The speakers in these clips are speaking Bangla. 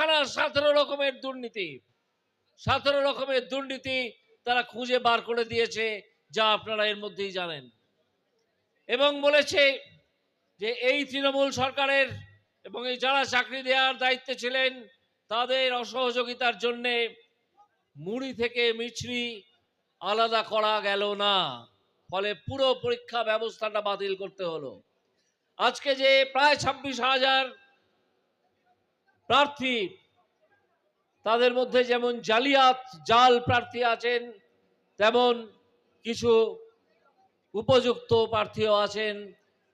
বারোখানা সতেরো রকমের দুর্নীতি। সতেরো রকমের দুর্নীতি তারা খুঁজে বার করে দিয়েছে, যা আপনারা এর মধ্যেই জানেন। এবং বলেছে যে এই তৃণমূল সরকারের এবং এই যারা চাকরি দেওয়ার দায়িত্বে ছিলেন, তাদের অসহযোগিতার জন্যে মুড়ি থেকে মিছরি আলাদা করা গেল না। ফলে পুরো পরীক্ষা ব্যবস্থাটা বাতিল করতে হলো। আজকে যে প্রায় ছাব্বিশ হাজার প্রার্থী। তাদের মধ্যে যেমন জালিয়াত, জাল প্রার্থী আছেন, তেমন কিছু উপযুক্ত প্রার্থীও আছেন।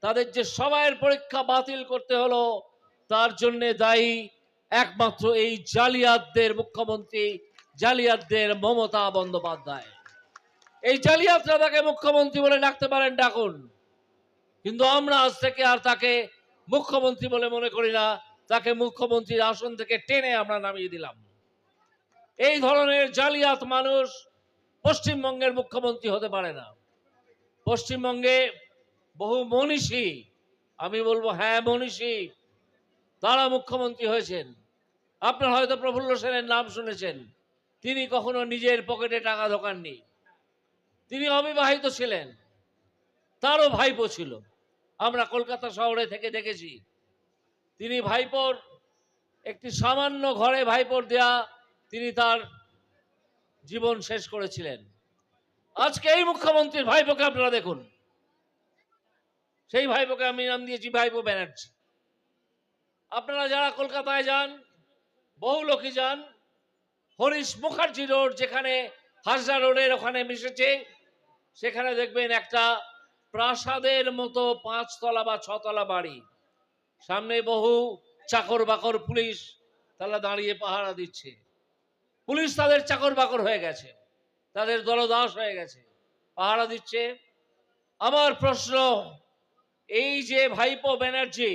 তাদের যে সবাইয়ের পরীক্ষা বাতিল করতে হলো, তার জন্য দায়ী একমাত্র এই জালিয়াতদের মুখ্যমন্ত্রী, জালিয়াতদের মমতা বন্দ্যোপাধ্যায়। এই জালিয়াতরা তাকে মুখ্যমন্ত্রী বলে ডাকতে পারেন, ডাকুন। কিন্তু আমরা আজ থেকে আর তাকে মুখ্যমন্ত্রী বলে মনে করি না। তাকে মুখ্যমন্ত্রীর আসন থেকে টেনে আমরা নামিয়ে দিলাম। এই ধরনের জালিয়াত মানুষ পশ্চিমবঙ্গের মুখ্যমন্ত্রী হতে পারে না। পশ্চিমবঙ্গে বহু মনীষী, আমি বলব হ্যাঁ মনীষী, তারা মুখ্যমন্ত্রী হয়েছেন। আপনার হয়তো প্রফুল্ল সেনের নাম শুনেছেন। তিনি কখনো নিজের পকেটে টাকা ঢোকাননি। তিনি অবিবাহিত ছিলেন। তারও ভাইপো ছিল। আমরা কলকাতা শহরে থেকে দেখেছি। তিনি ভাইপোর, একটি সামান্য ঘরে ভাইপোর দেয়া তিনি তার জীবন শেষ করেছিলেন। আজকে এই মুখ্যমন্ত্রীর ভাইপোকে আপনারা দেখুন। সেই ভাইপোকে আমি নাম দিয়েছি ভাইপো ব্যানার্জি। আপনারা যারা কলকাতায় যান, বহু লোকই যান, হরিশ মুখার্জি রোড যেখানে হাজরা রোডের ওখানে মিশেছে, সেখানে দেখবেন একটা প্রাসাদের মতো পাঁচতলা বা ছতলা বাড়ি। সামনে বহু চাকর বাকর পুলিশ তারা দাঁড়িয়ে পাহারা দিচ্ছে। পুলিশ তাদের চাকর বাকর হয়ে গেছে, তাদের দলদাস হয়ে গেছে, পাহারা দিচ্ছে। আমার প্রশ্ন, এই যে ভাইপো ব্যানার্জি,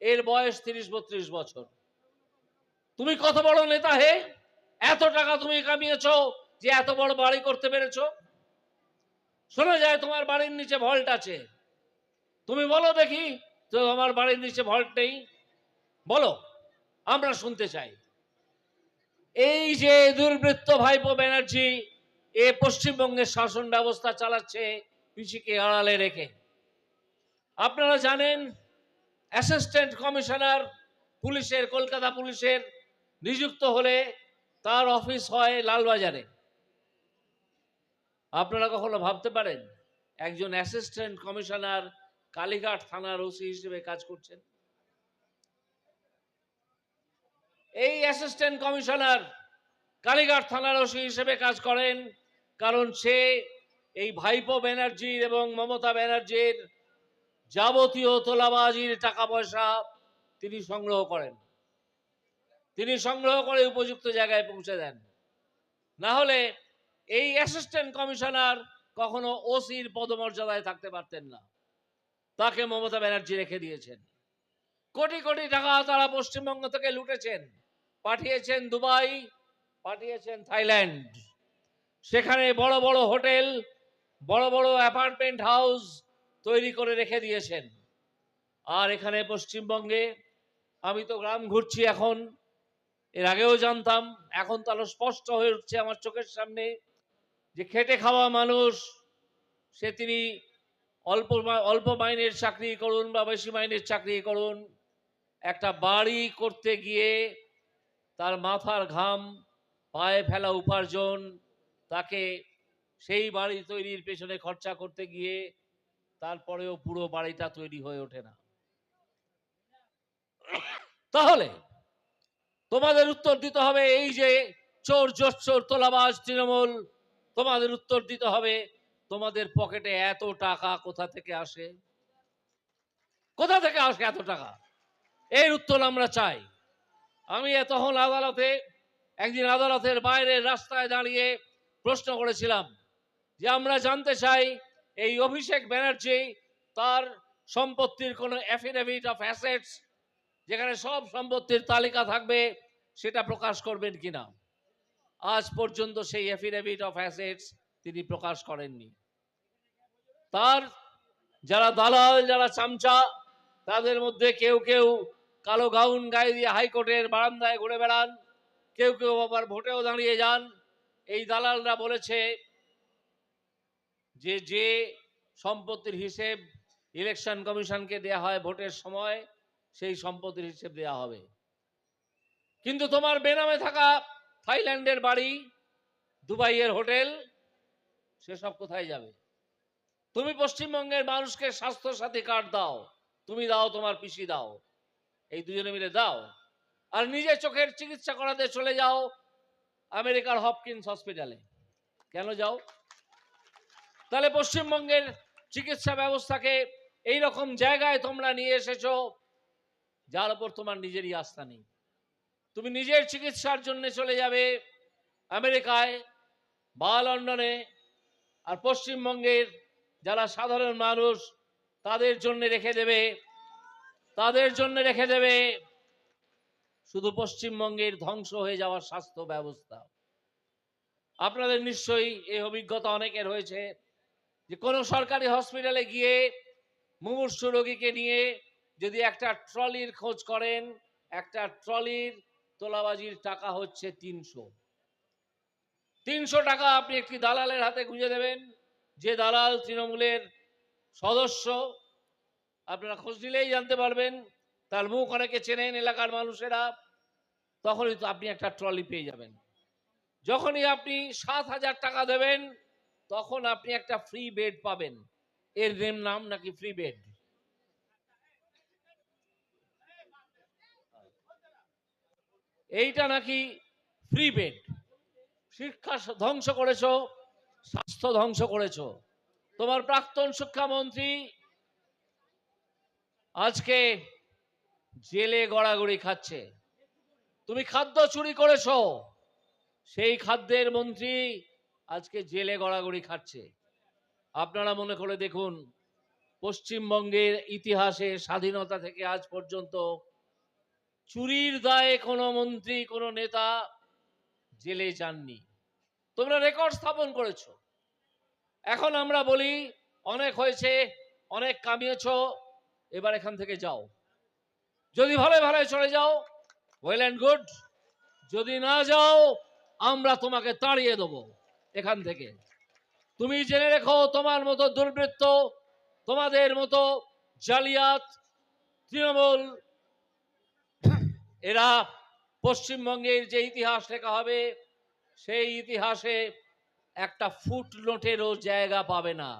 এর বয়স তিরিশ বত্রিশ বছর। তুমি কত বড় নেতা হে, এত টাকা তুমি কামিয়েছ যে এত বড় বাড়ি করতে পেরেছ? শোনা যায় তোমার বাড়ির নিচে ভল্ট আছে। তুমি বলো দেখি তো আমার বাড়ির নিচে ভল্ট নেই। বলো, আমরা শুনতে চাই। এই যে দুর্বৃত্ত ভাইপো ব্যানার্জি, এ পশ্চিমবঙ্গের শাসন ব্যবস্থা চালাচ্ছে, পিসিকে আড়ালে রেখে। আপনারা জানেন অ্যাসিস্ট্যান্ট কমিশনার পুলিশের, কলকাতা পুলিশের নিযুক্ত হলে তার অফিস হয় লালবাজারে। আপনারা কখনো ভাবতে পারেন, একজন অ্যাসিস্ট্যান্ট কমিশনার কালীঘাট থানার ওসি হিসেবে কাজ করছেন। এই অ্যাসিস্ট্যান্ট কমিশনার কালীঘাট থানার ওসি হিসেবে কাজ করেন, কারণ সে এই ভাইপো ব্যানার্জির এবং মমতা ব্যানার্জির যাবতীয় তোলাবাজির টাকা পয়সা তিনি সংগ্রহ করেন। তিনি সংগ্রহ করে উপযুক্ত জায়গায় পৌঁছে দেন। না হলে এই অ্যাসিস্ট্যান্ট কমিশনার কখনো ওসির পদমর্যাদায় থাকতে পারতেন না। তাকে মমতা ব্যানার্জি রেখে দিয়েছেন। কোটি কোটি টাকা তারা পশ্চিমবঙ্গ থেকে লুটেছেন। পাঠিয়েছেন দুবাই, পাঠিয়েছেন থাইল্যান্ড। সেখানে বড় বড় হোটেল, বড় বড় অ্যাপার্টমেন্ট হাউস তৈরি করে রেখে দিয়েছেন। আর এখানে পশ্চিমবঙ্গে আমি তো গ্রাম ঘুরছি এখন, এর আগেও জানতাম, এখন তো স্পষ্ট হয়ে উঠছে আমার চোখের সামনে যে খেটে খাওয়া মানুষ, সে তিনি অল্প অল্প মাইনের চাকরি করুন বা বেশি মাইনের চাকরি করুন, একটা বাড়ি করতে গিয়ে তার মাথার ঘাম, পায়ে ফেলা উপার্জন, তাকে সেই বাড়ি তৈরির পেছনে খরচা করতে গিয়ে তারপরেও পুরো বাড়িটা তৈরি হয়ে ওঠে না। তাহলে তোমাদের উত্তর দিতে হবে এই যে চোর জোর চোর তোলাবাজ, তৃণমূল, তোমাদের উত্তর দিতে হবে তোমাদের পকেটে এত টাকা কোথা থেকে আসে? কোথা থেকে আসে এত টাকা? এর উত্তর আমরা চাই। আমি তখন আদালতে, একদিন আদালতের বাইরে রাস্তায় দাঁড়িয়ে প্রশ্ন করেছিলাম যে আমরা জানতে চাই এই অভিষেক ব্যানার্জি তার সম্পত্তির কোনো অ্যাফিডেভিট অফ অ্যাসেটস যেখানে সব সম্পত্তির তালিকা থাকবে, সেটা প্রকাশ করবেন কিনা? আজ পর্যন্ত সেই অ্যাফিডেভিট অফ অ্যাসেটস তিনি প্রকাশ করেননি। তার যারা দালাল, যারা চামচা, তাদের মধ্যে কেউ কেউ কালো গাউন গায়ে দিয়ে হাইকোর্টের বারান্দায় ঘুরে বেড়ান, কেউ কেউ আবার ভোটেও দাঁড়িয়ে যান। এই দালালরা বলেছে যে যে সম্পত্তির হিসেব ইলেকশন কমিশনকে দেয়া হয় ভোটের সময়, সেই সম্পত্তির হিসেব দেয়া হবে। কিন্তু তোমার বেনামে থাকা থাইল্যান্ডের বাড়ি, দুবাইয়ের হোটেল, সেসব কোথায় যাবে? তুমি পশ্চিমবঙ্গের মানুষকে স্বাস্থ্য সাথী কার্ড দাও। তুমি দাও, তোমার পিসি দাও। এই দুজনে মিলে দাও। আর নিজে চোখের চিকিৎসা করাতে চলে যাও আমেরিকার হপকিন্স হসপিটালে। কেন যাও? তাহলে পশ্চিমবঙ্গের চিকিৎসা ব্যবস্থাকে এই রকম জায়গায় তোমরা নিয়ে এসেছ, যার উপর তোমার নিজেরই আস্থা নেই। তুমি নিজের চিকিৎসার জন্য চলে যাবে আমেরিকায়, বা লন্ডনে, আর পশ্চিমবঙ্গের যারা সাধারণ মানুষ, তাদের জন্য রেখে দেবে, তাদের জন্য রেখে দেবে। শুধু পশ্চিমবঙ্গের ধ্বংস হয়ে যাওয়ার স্বাস্থ্য ব্যবস্থা। আপনাদের নিশ্চয়ই এই অভিজ্ঞতা অনেকের হয়েছে যে কোনো সরকারি হসপিটালে গিয়ে মুমূর্ষু রোগীকে নিয়ে যদি একটা ট্রলির খোঁজ করেন, একটা ট্রলির তোলাবাজির টাকা হচ্ছে তিনশো। তিনশো টাকা আপনি একটি দালালের হাতে গুঁজে দেবেন। যে দালাল তৃণমূলের সদস্য, আপনারা খোঁজ নিলেই জানতে পারবেন, তার মুখ অনেকে চেনেন এলাকার মানুষেরা, তখনই তো আপনি একটা ট্রলি পেয়ে যাবেন। যখনই আপনি সাত হাজার টাকা দেবেন, তখন আপনি একটা ফ্রি বেড পাবেন। এর নেম নাম নাকি ফ্রি বেড এইটা নাকি ফ্রি বেড শিক্ষা ধ্বংস করেছ স্বাস্থ্য ধ্বংস করেছ। তোমার প্রাক্তন শিক্ষামন্ত্রী আজকে জেলে গড়াগড়ি খাচ্ছে। তুমি খাদ্য চুরি করেছ। সেই খাদ্যের মন্ত্রী আজকে জেলে গড়াগড়ি খাচ্ছে। আপনারা মনে করে দেখুন, পশ্চিমবঙ্গের ইতিহাসে স্বাধীনতা থেকে আজ পর্যন্ত চুরির দায়ে কোনো মন্ত্রী, কোনো নেতা জেলে যাননি। তোমরা রেকর্ড স্থাপন করেছ। এখন আমরা বলি, অনেক হয়েছে, অনেক কামিয়েছ, এবার এখান থেকে যাও। যদি ভালো ভালো চলে যাও। ওয়েল অ্যান্ড গুড যদি না যাও, আমরা তোমাকে তাড়িয়ে দেবো এখান থেকে। তুমি জেনে রেখো, তোমার মতো দুর্বৃত্ত, তোমাদের মতো জালিয়াত, তৃণমূল, এরা পশ্চিমবঙ্গের যে ইতিহাস লেখা হবে সেই ইতিহাসে একটা ফুটনোটেরও জায়গা পাবে না।